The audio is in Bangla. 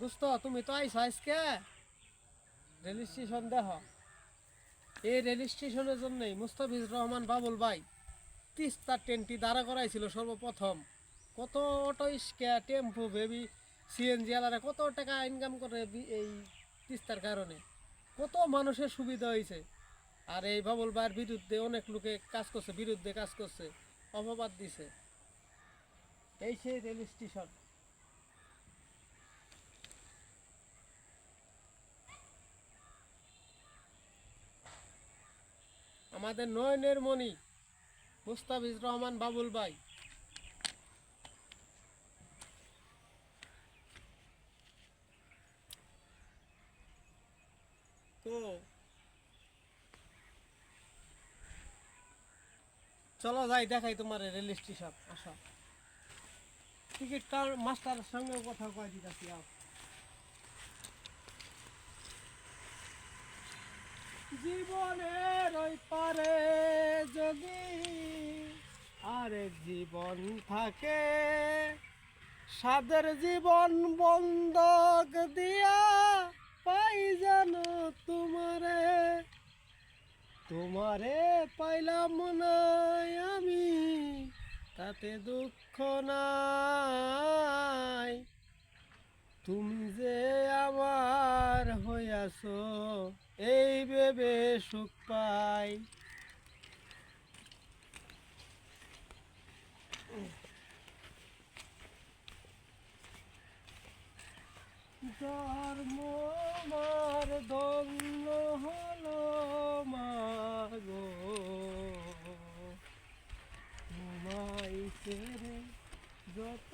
দোস্ত, তুমি তো আইসো আজকে। রেল স্টেশন দেখ। এই রেল স্টেশনের জন্যই মুস্তাফিজুর রহমান বাবুল ভাই তিস্তার ট্রেনটি দাঁড়া করাইছিল সর্বপ্রথম। কত অটো ইস্কা টেম্পু, বেবি, সিএনজি আলারা কত টাকা ইনকাম করে এই তিস্তার কারণে। কত মানুষের সুবিধা হয়েছে। আর এই বাবুল ভাইয়ের বিরুদ্ধে অনেক লোকে কাজ করছে, বিরুদ্ধে কাজ করছে, অপবাদ দিছে। এই সেই রেল স্টেশন। আমাদের নয়নের মণি, মুস্তাফিজ রহমান বাবুল ভাই। তো, চলো যাই, দেখাই তোমার রেল স্টেশন, আসো। টিকিট মাস্টার সঙ্গে কথা কয় দিতেছি, আও। জীবনের ওই পারে যদি আরেক জীবন থাকে, সাদের জীবন বন্ধক দিয়া পাই জানো তোমারে। তোমারে পাইলাম না আমি, তাতে দুঃখ নাই। তুমি হইয়াছ এই ভেবে সুখ পাই। ধর্ম মার ধন্য হলো মাগো। তোমায় ছেড়ে যত